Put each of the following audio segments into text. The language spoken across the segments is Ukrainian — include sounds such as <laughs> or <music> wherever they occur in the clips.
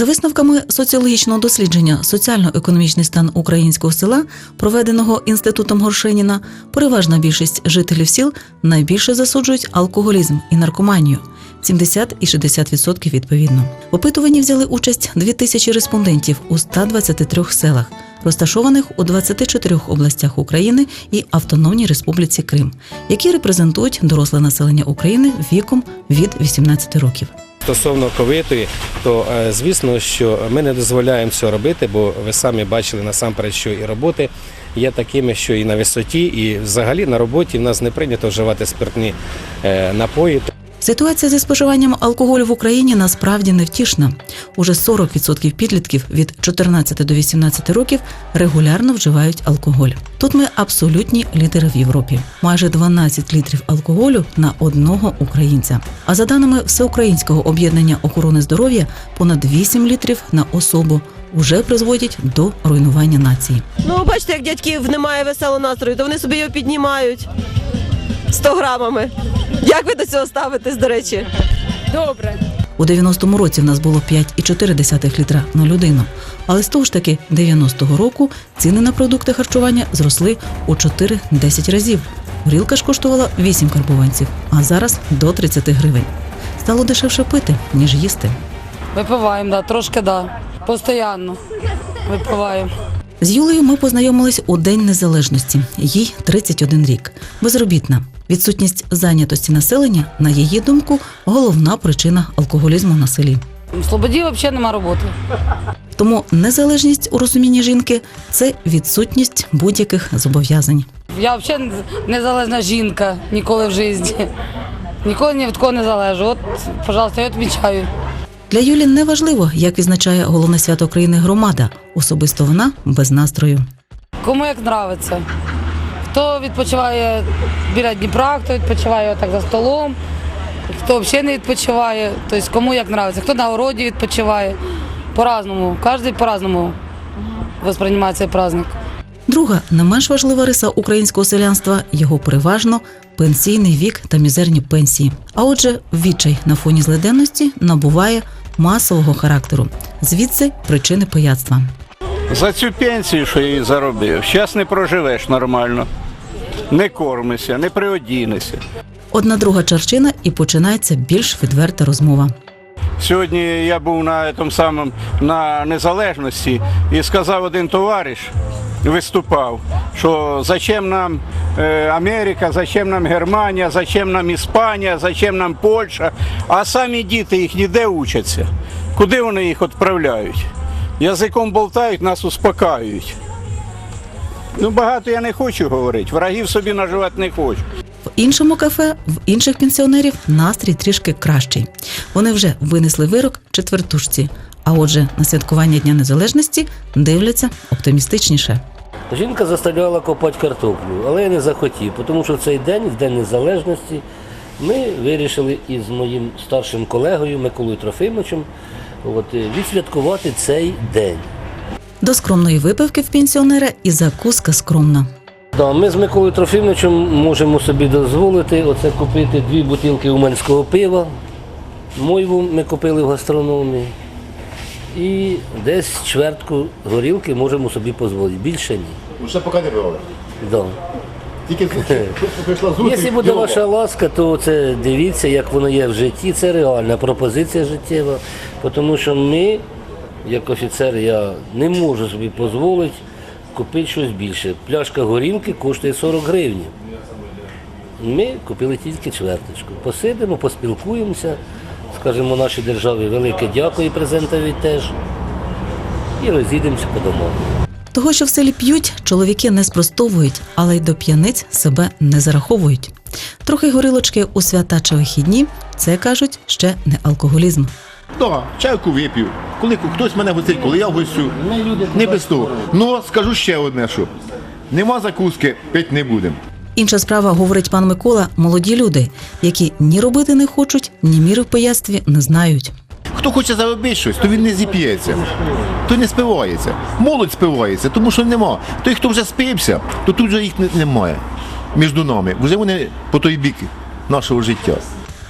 За висновками соціологічного дослідження соціально-економічний стан українського села, проведеного інститутом Горшеніна, переважна більшість жителів сіл найбільше засуджують алкоголізм і наркоманію 70 і 60% відповідно. В опитуванні взяли участь 2000 респондентів у 123 селах, розташованих у 24 областях України і Автономній Республіці Крим, які репрезентують доросле населення України віком від 18 років. Стосовно ковитої, то е, звісно, що ми не дозволяємо цього робити, бо ви самі бачили насамперед, що і роботи є такими, що і на висоті, і взагалі на роботі в нас не прийнято вживати спиртні е, напої. Ситуація зі споживанням алкоголю в Україні насправді невтішна. Уже 40% підлітків від 14 до 18 років регулярно вживають алкоголь. Тут ми абсолютні лідери в Європі. Майже 12 літрів алкоголю на одного українця. А за даними Всеукраїнського об'єднання охорони здоров'я, понад 8 літрів на особу вже призводять до руйнування нації. Ну, бачите, як дядьків немає веселого настрою, то вони собі його піднімають 100 грамами. Як ви до цього ставитесь, до речі? Добре. У 90-му році в нас було 5,4 літра на людину. Але з того ж таки 90-го року ціни на продукти харчування зросли у 4-10 разів. Горілка ж коштувала 8 карбованців, а зараз до 30 гривень. Стало дешевше пити, ніж їсти. Випиваємо, да, трошки да. Постоянно випиваємо. З Юлею ми познайомились у День Незалежності. Їй 31 рік. Безробітна. Відсутність зайнятості населення, на її думку, головна причина алкоголізму на селі. В Слободі взагалі нема роботи. Тому незалежність у розумінні жінки це відсутність будь-яких зобов'язань. Я взагалі незалежна жінка ніколи в житті. Ніколи ні від кого не залежу. От, пожалуйста, я відмічаю. Для Юлі не важливо, як відзначає головне свято країни громада. Особисто вона без настрою. Кому як нравиться. Хто відпочиває біля Дніпра, хто відпочиває так за столом, хто взагалі не відпочиває, тобто кому як нравиться, хто на городі відпочиває. По-разному, кожен по-разному восприймає цей праздник. Друга, не менш важлива риса українського селянства його переважно пенсійний вік та мізерні пенсії. А отже, відчай на фоні злиденності набуває масового характеру. Звідси причини пияцтва. За цю пенсію, що я її заробив, зараз не проживеш нормально, не кормишся, не приодінешся. Одна друга чарчина і починається більш відверта розмова. Сьогодні я був на тому самому на незалежності і сказав один товариш, виступав, що зачем нам е, Америка, зачем нам Германія, зачем нам Іспанія, зачем нам Польща, а самі діти їх ніде учаться. Куди вони їх відправляють? Язиком болтають, нас успокаюють. Ну, багато я не хочу говорити, врагів собі наживати не хочу. В іншому кафе в інших пенсіонерів настрій трішки кращий. Вони вже винесли вирок четвертушці. А отже, на святкування Дня Незалежності дивляться оптимістичніше. Жінка заставляла копати картоплю, але я не захотів, тому що в цей день, в День Незалежності, ми вирішили із моїм старшим колегою Миколою Трофимовичем от, е, відсвяткувати цей день. До скромної випивки в пенсіонера і закуска скромна. Да, ми з Миколою Трофимовичем можемо собі дозволити оце купити дві бутилки уманського пива. Мойву ми купили в гастрономії. І десь чвертку горілки можемо собі дозволити. Більше ні. Ну, Ще поки не брали. Да. Тільки <laughs> прийшла зустріч. Якщо буде ваша ласка, то це дивіться, як воно є в житті. Це реальна пропозиція життєва. Тому що ми, як офіцер, я не можу собі дозволити купити щось більше. Пляшка горілки коштує 40 гривень. Ми купили тільки чверточку. Посидимо, поспілкуємося, скажемо нашій державі велике дякую президентові теж. І розійдемося по домам. Того, що в селі п'ють, чоловіки не спростовують, але й до п'яниць себе не зараховують. Трохи горілочки у свята чи вихідні це кажуть ще не алкоголізм. Да, чайку вип'ю. Коли хтось мене гостить, коли я гостю. Не без того. Ну, скажу ще одне, що нема закуски, пить не будемо. Інша справа, говорить пан Микола, молоді люди, які ні робити не хочуть, ні міри в пияцтві не знають. Хто хоче заробити щось, то він не зіп'ється, то не спивається. Молодь спивається, тому що нема. Той, хто вже спився, то тут вже їх немає. Між нами. Вже вони по той бік нашого життя.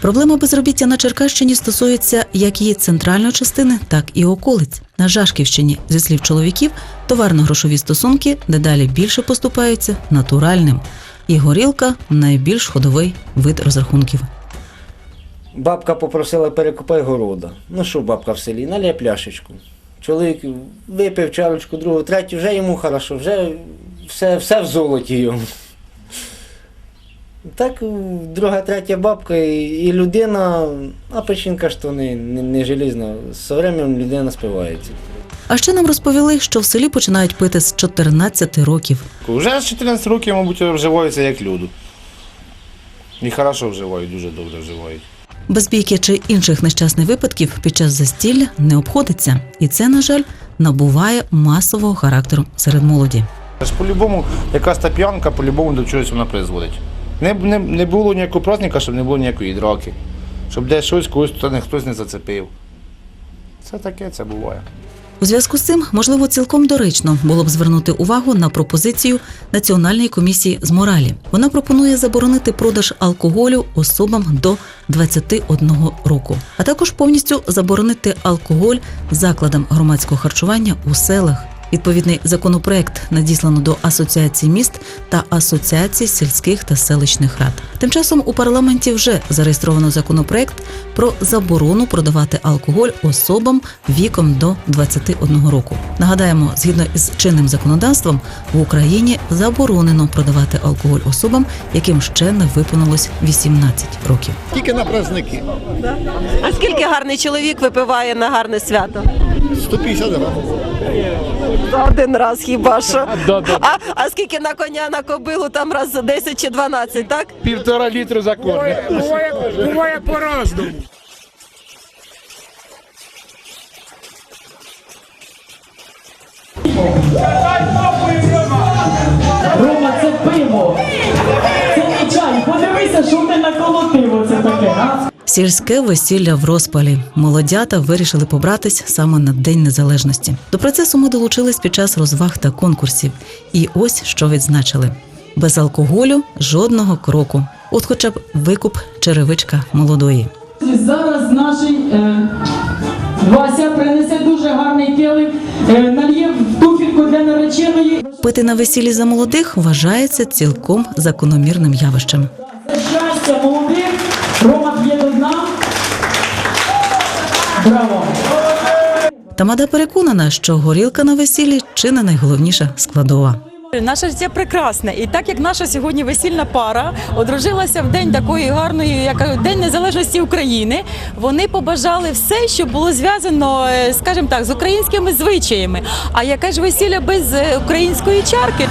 Проблема безробіття на Черкащині стосується як її центральної частини, так і околиць. На Жашківщині, зі слів чоловіків, товарно-грошові стосунки дедалі більше поступаються натуральним. І горілка найбільш ходовий вид розрахунків. Бабка попросила перекупай города. Ну що бабка в селі, налє пляшечку. Чоловік випив чарочку, другу, третю, вже йому хорошо, вже все, все в золоті йому. Так, друга, третя бабка і, і людина, а печінка ж то не, не, не желізна. З временем людина спивається. А ще нам розповіли, що в селі починають пити з 14 років. Вже з 14 років, мабуть, вживаються як люди. І хорошо вживають, дуже добре вживають. Без бійки чи інших нещасних випадків під час застілля не обходиться, і це, на жаль, набуває масового характеру серед молоді. По-любому, якась та п'янка, по-любому до чогось вона призводить. Не, не, не було ніякого праздника, щоб не було ніякої драки. Щоб десь щось когось хтось не зацепив. Це таке, це буває. У зв'язку з цим, можливо, цілком доречно було б звернути увагу на пропозицію Національної комісії з моралі. Вона пропонує заборонити продаж алкоголю особам до 21 року, а також повністю заборонити алкоголь закладам громадського харчування у селах. Відповідний законопроект надіслано до Асоціації міст та Асоціації сільських та селищних рад. Тим часом у парламенті вже зареєстровано законопроект про заборону продавати алкоголь особам віком до 21 року. Нагадаємо, згідно із чинним законодавством в Україні заборонено продавати алкоголь особам, яким ще не виповнилось 18 років. Тільки на праздники. А скільки гарний чоловік випиває на гарне свято? 150 грамів. За один раз хіба що. <laughs> А, а скільки на коня на кобилу там раз за 10 чи 12, так? Півтора літру за кожен. Буває, буває по-разному. Рома, це пиво. Це не чай. Подивися, що ти наколотив? Сільське весілля в розпалі. Молодята вирішили побратись саме на День Незалежності. До процесу ми долучились під час розваг та конкурсів. І ось що відзначили: без алкоголю жодного кроку. От хоча б викуп черевичка молодої. Зараз наш е, Вася принесе дуже гарний келих, е, нальє в туфельку для нареченої. Пити на весіллі за молодих вважається цілком закономірним явищем. За щастя Браво! Тамада переконана, що горілка на весіллі чи не найголовніша складова. Наше життя прекрасне, і так як наша сьогодні весільна пара одружилася в день такої гарної, як День Незалежності України, вони побажали все, що було зв'язано, е, скажімо так, з українськими звичаями. А яке ж весілля без е, української чарки?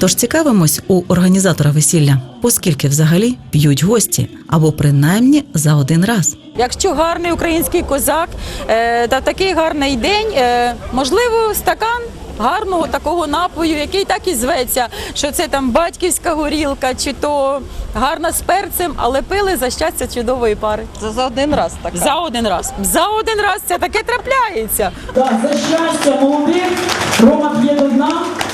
Тож цікавимось у організатора весілля, оскільки взагалі п'ють гості або принаймні за один раз. Якщо гарний український козак е, та такий гарний день, е, можливо, стакан. Гарного такого напою, який так і зветься, що це там батьківська горілка, чи то гарна з перцем, але пили за щастя чудової пари. За, за один раз так. За один раз. За один раз це таке трапляється. Так, за щастя молодих. Рома п'є до дна.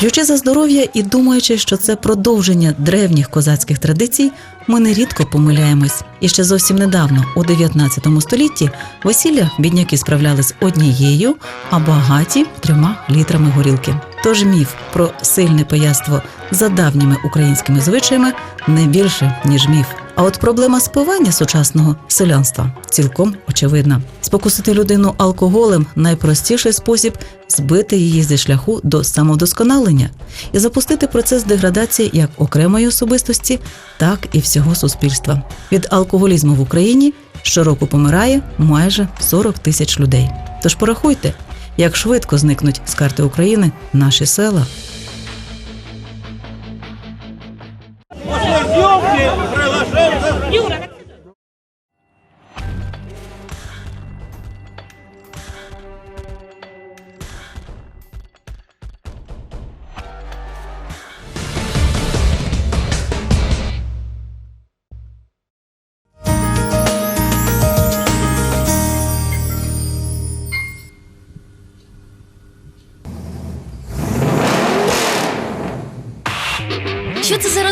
П'ючи за здоров'я і думаючи, що це продовження древніх козацьких традицій, ми нерідко помиляємось. І ще зовсім недавно, у 19 столітті, весілля бідняки справляли з однією, а багаті трьома літрами горілки. Тож міф про сильне пияство за давніми українськими звичаями не більше ніж міф. А от проблема спивання сучасного селянства цілком очевидна. Спокусити людину алкоголем найпростіший спосіб збити її зі шляху до самовдосконалення і запустити процес деградації як окремої особистості, так і всього суспільства. Від алкоголізму в Україні щороку помирає майже 40 тисяч людей. Тож порахуйте, як швидко зникнуть з карти України наші села.